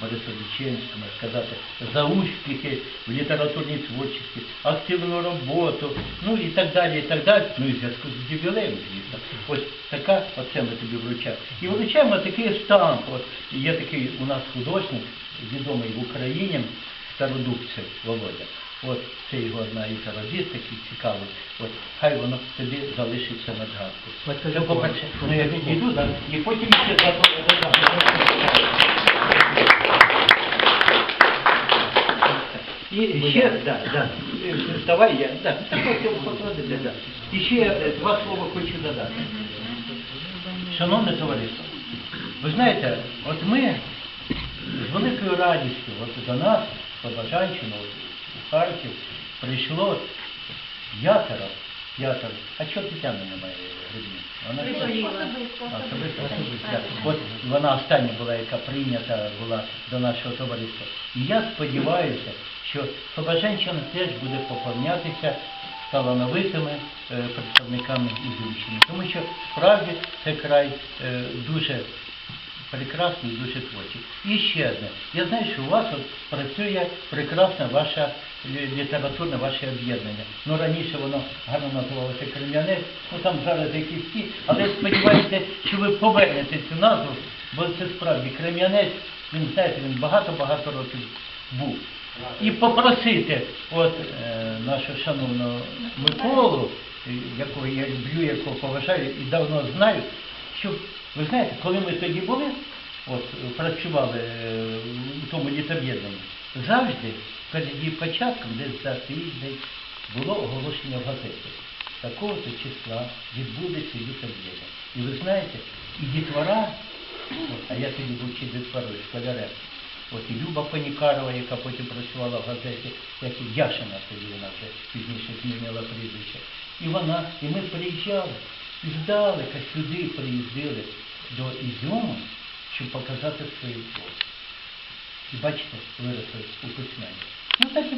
Борису Лічинському, сказати за успіхи в літературній творчості, активну роботу, ну і так далі, і так далі. Ну і зв'язку з ювілеєм, звісно. Ось така, оце ми тобі вручаємо. І вручаємо такий штамп. От є такий у нас художник, відомий в Україні, Стародубцев Володя. От це його одна із робіт, такий цікавий. От хай воно тобі залишиться на згадку. Це по-перше, ну я відійду, да, і потім ще задам. І ще, да, да, Давай вставай, я, да, да. І ще е, два слова хочу додати. Шановне товариство, ви знаєте, от ми з великою радістю от до нас, по Бажанщину, у Харків, прийшло п'ятеро, п'ятеро. А чого Тетяни немає Грибні? Вона Особисто. А, Особисто, особисто. так. От вона остання була, яка прийнята була до нашого товариства. І я сподіваюся, що Слобожанщина теж буде поповнятися талановитими е, представниками Ізюмщини. Тому що справді це край е, дуже прекрасний, дуже творчий. І ще одне. Я знаю, що у вас от працює прекрасна ваша лі- літературне ваше об'єднання. Ну раніше воно гарно називалося Крем'янець, ну там зараз якісь ті, але сподіваюся, що ви повернете цю назву, бо це справді Крем'янець, він знаєте, він багато-багато років був. І попросити от е, нашого шановного Миколу, е, якого я люблю, якого поважаю і давно знаю, щоб ви знаєте, коли ми тоді були, от працювали е, у тому літоб'єднанні, завжди перед її початком, десь за тиждень, було оголошення в газеті. Такого-то числа відбудеться літоб'єднання. І ви знаєте, і дітвора, от, а я тоді був ще дітворою, школярем, От і Люба Панікарова, яка потім працювала в газеті, як і Яшина тоді вона вже пізніше змінила прізвище. І вона, і ми приїжджали, здалека сюди приїздили до Ізюму, щоб показати свої творчість. І бачите, виросли у письменні. Ну так і